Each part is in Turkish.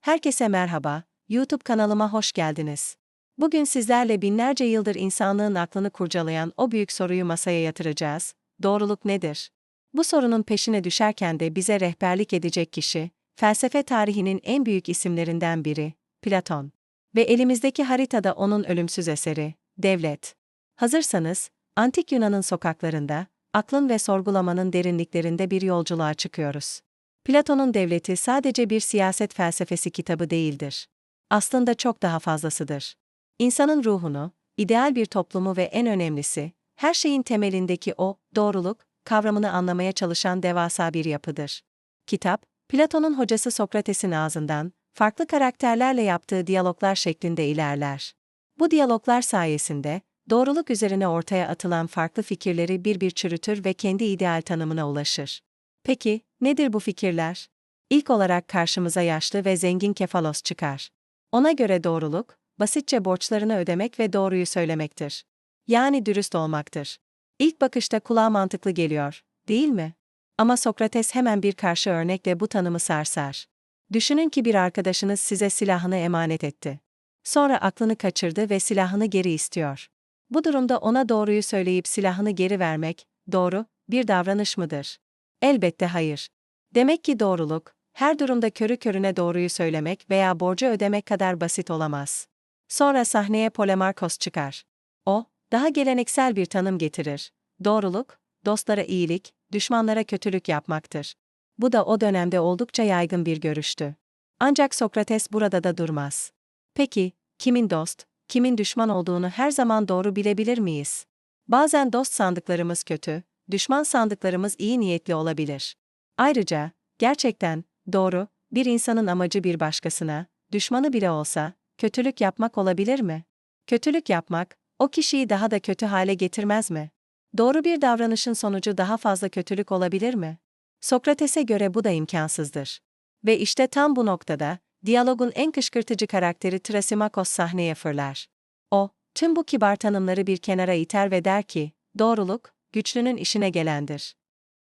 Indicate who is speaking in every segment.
Speaker 1: Herkese merhaba, YouTube kanalıma hoş geldiniz. Bugün sizlerle binlerce yıldır insanlığın aklını kurcalayan o büyük soruyu masaya yatıracağız. Doğruluk nedir? Bu sorunun peşine düşerken de bize rehberlik edecek kişi, felsefe tarihinin en büyük isimlerinden biri, Platon. Ve elimizdeki haritada onun ölümsüz eseri, Devlet. Hazırsanız, Antik Yunan'ın sokaklarında, aklın ve sorgulamanın derinliklerinde bir yolculuğa çıkıyoruz. Platon'un devleti sadece bir siyaset felsefesi kitabı değildir. Aslında çok daha fazlasıdır. İnsanın ruhunu, ideal bir toplumu ve en önemlisi, her şeyin temelindeki o, doğruluk, kavramını anlamaya çalışan devasa bir yapıdır. Kitap, Platon'un hocası Sokrates'in ağzından, farklı karakterlerle yaptığı diyaloglar şeklinde ilerler. Bu diyaloglar sayesinde, doğruluk üzerine ortaya atılan farklı fikirleri bir bir çürütür ve kendi ideal tanımına ulaşır. Peki, nedir bu fikirler? İlk olarak karşımıza yaşlı ve zengin Kefalos çıkar. Ona göre doğruluk, basitçe borçlarını ödemek ve doğruyu söylemektir. Yani dürüst olmaktır. İlk bakışta kulağa mantıklı geliyor, değil mi? Ama Sokrates hemen bir karşı örnekle bu tanımı sarsar. Düşünün ki bir arkadaşınız size silahını emanet etti. Sonra aklını kaçırdı ve silahını geri istiyor. Bu durumda ona doğruyu söyleyip silahını geri vermek, doğru, bir davranış mıdır? Elbette hayır. Demek ki doğruluk, her durumda körü körüne doğruyu söylemek veya borcu ödemek kadar basit olamaz. Sonra sahneye Polemarkos çıkar. O, daha geleneksel bir tanım getirir. Doğruluk, dostlara iyilik, düşmanlara kötülük yapmaktır. Bu da o dönemde oldukça yaygın bir görüştü. Ancak Sokrates burada da durmaz. Peki, kimin dost, kimin düşman olduğunu her zaman doğru bilebilir miyiz? Bazen dost sandıklarımız kötü, düşman sandıklarımız iyi niyetli olabilir. Ayrıca, gerçekten, doğru, bir insanın amacı bir başkasına, düşmanı bile olsa, kötülük yapmak olabilir mi? Kötülük yapmak, o kişiyi daha da kötü hale getirmez mi? Doğru bir davranışın sonucu daha fazla kötülük olabilir mi? Sokrates'e göre bu da imkansızdır. Ve işte tam bu noktada, diyalogun en kışkırtıcı karakteri Trasimakos sahneye fırlar. O, tüm bu kibar tanımları bir kenara iter ve der ki, doğruluk, güçlünün işine gelendir.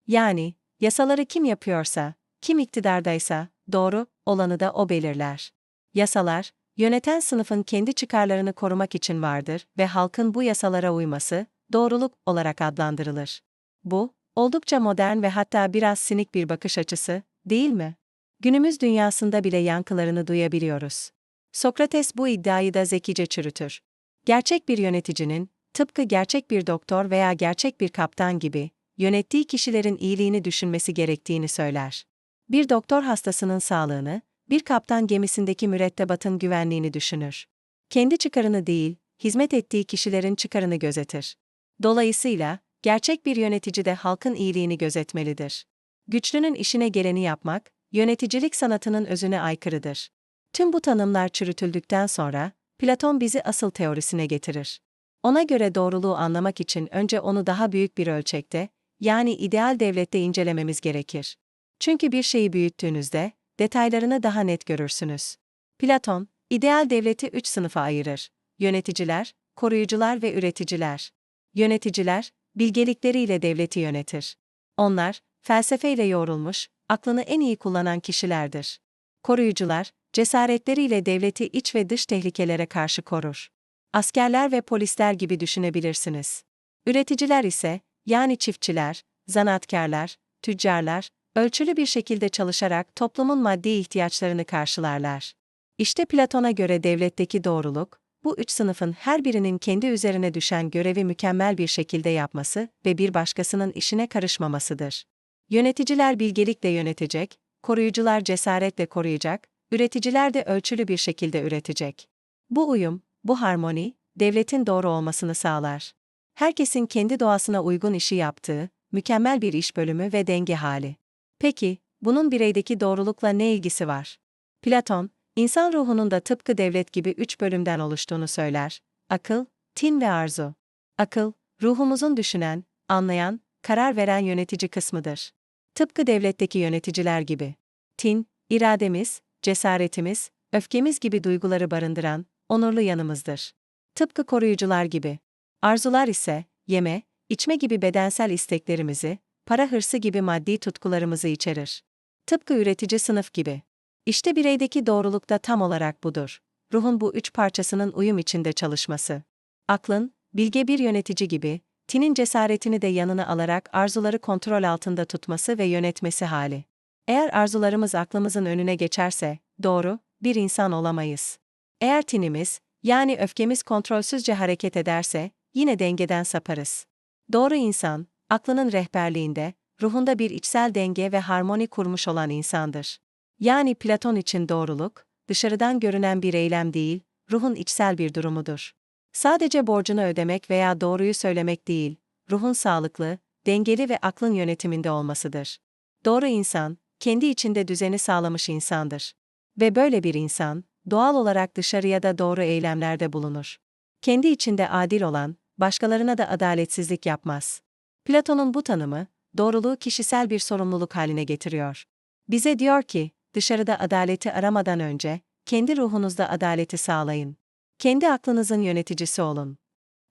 Speaker 1: Yani, yasaları kim yapıyorsa, kim iktidardaysa, doğru, olanı da o belirler. Yasalar, yöneten sınıfın kendi çıkarlarını korumak için vardır ve halkın bu yasalara uyması, doğruluk olarak adlandırılır. Bu, oldukça modern ve hatta biraz sinik bir bakış açısı, değil mi? Günümüz dünyasında bile yankılarını duyabiliyoruz. Sokrates bu iddiayı da zekice çürütür. Gerçek bir yöneticinin, tıpkı gerçek bir doktor veya gerçek bir kaptan gibi, yönettiği kişilerin iyiliğini düşünmesi gerektiğini söyler. Bir doktor hastasının sağlığını, bir kaptan gemisindeki mürettebatın güvenliğini düşünür. Kendi çıkarını değil, hizmet ettiği kişilerin çıkarını gözetir. Dolayısıyla, gerçek bir yönetici de halkın iyiliğini gözetmelidir. Güçlünün işine geleni yapmak, yöneticilik sanatının özüne aykırıdır. Tüm bu tanımlar çürütüldükten sonra, Platon bizi asıl teorisine getirir. Ona göre doğruluğu anlamak için önce onu daha büyük bir ölçekte, yani ideal devlette incelememiz gerekir. Çünkü bir şeyi büyüttüğünüzde, detaylarını daha net görürsünüz. Platon, ideal devleti üç sınıfa ayırır. Yöneticiler, koruyucular ve üreticiler. Yöneticiler, bilgelikleriyle devleti yönetir. Onlar, felsefeyle yoğrulmuş, aklını en iyi kullanan kişilerdir. Koruyucular, cesaretleriyle devleti iç ve dış tehlikelere karşı korur. Askerler ve polisler gibi düşünebilirsiniz. Üreticiler ise, yani çiftçiler, zanaatkarlar, tüccarlar, ölçülü bir şekilde çalışarak toplumun maddi ihtiyaçlarını karşılarlar. İşte Platon'a göre devletteki doğruluk, bu üç sınıfın her birinin kendi üzerine düşen görevi mükemmel bir şekilde yapması ve bir başkasının işine karışmamasıdır. Yöneticiler bilgelikle yönetecek, koruyucular cesaretle koruyacak, üreticiler de ölçülü bir şekilde üretecek. Bu uyum, bu harmoni, devletin doğru olmasını sağlar. Herkesin kendi doğasına uygun işi yaptığı, mükemmel bir iş bölümü ve denge hali. Peki, bunun bireydeki doğrulukla ne ilgisi var? Platon, insan ruhunun da tıpkı devlet gibi üç bölümden oluştuğunu söyler. Akıl, tin ve arzu. Akıl, ruhumuzun düşünen, anlayan, karar veren yönetici kısmıdır. Tıpkı devletteki yöneticiler gibi. Tin, irademiz, cesaretimiz, öfkemiz gibi duyguları barındıran, onurlu yanımızdır. Tıpkı koruyucular gibi. Arzular ise, yeme, içme gibi bedensel isteklerimizi, para hırsı gibi maddi tutkularımızı içerir. Tıpkı üretici sınıf gibi. İşte bireydeki doğruluk da tam olarak budur. Ruhun bu üç parçasının uyum içinde çalışması. Aklın, bilge bir yönetici gibi, tinin cesaretini de yanına alarak arzuları kontrol altında tutması ve yönetmesi hali. Eğer arzularımız aklımızın önüne geçerse, doğru, bir insan olamayız. Eğer tinimiz, yani öfkemiz kontrolsüzce hareket ederse, yine dengeden saparız. Doğru insan, aklının rehberliğinde, ruhunda bir içsel denge ve harmoni kurmuş olan insandır. Yani Platon için doğruluk, dışarıdan görünen bir eylem değil, ruhun içsel bir durumudur. Sadece borcunu ödemek veya doğruyu söylemek değil, ruhun sağlıklı, dengeli ve aklın yönetiminde olmasıdır. Doğru insan, kendi içinde düzeni sağlamış insandır. Ve böyle bir insan, doğal olarak dışarıya da doğru eylemlerde bulunur. Kendi içinde adil olan, başkalarına da adaletsizlik yapmaz. Platon'un bu tanımı, doğruluğu kişisel bir sorumluluk haline getiriyor. Bize diyor ki, dışarıda adaleti aramadan önce, kendi ruhunuzda adaleti sağlayın. Kendi aklınızın yöneticisi olun.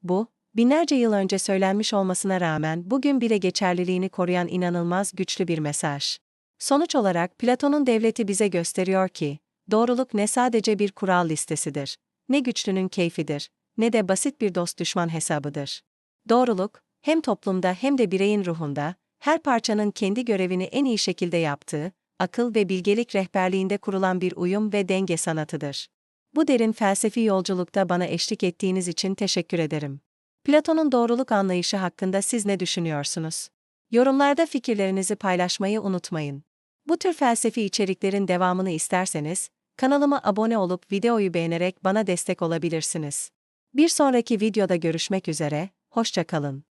Speaker 1: Bu, binlerce yıl önce söylenmiş olmasına rağmen bugün bile geçerliliğini koruyan inanılmaz güçlü bir mesaj. Sonuç olarak Platon'un devleti bize gösteriyor ki, doğruluk ne sadece bir kural listesidir, ne güçlünün keyfidir, ne de basit bir dost düşman hesabıdır. Doğruluk, hem toplumda hem de bireyin ruhunda, her parçanın kendi görevini en iyi şekilde yaptığı, akıl ve bilgelik rehberliğinde kurulan bir uyum ve denge sanatıdır. Bu derin felsefi yolculukta bana eşlik ettiğiniz için teşekkür ederim. Platon'un doğruluk anlayışı hakkında siz ne düşünüyorsunuz? Yorumlarda fikirlerinizi paylaşmayı unutmayın. Bu tür felsefi içeriklerin devamını isterseniz, kanalıma abone olup videoyu beğenerek bana destek olabilirsiniz. Bir sonraki videoda görüşmek üzere, hoşça kalın.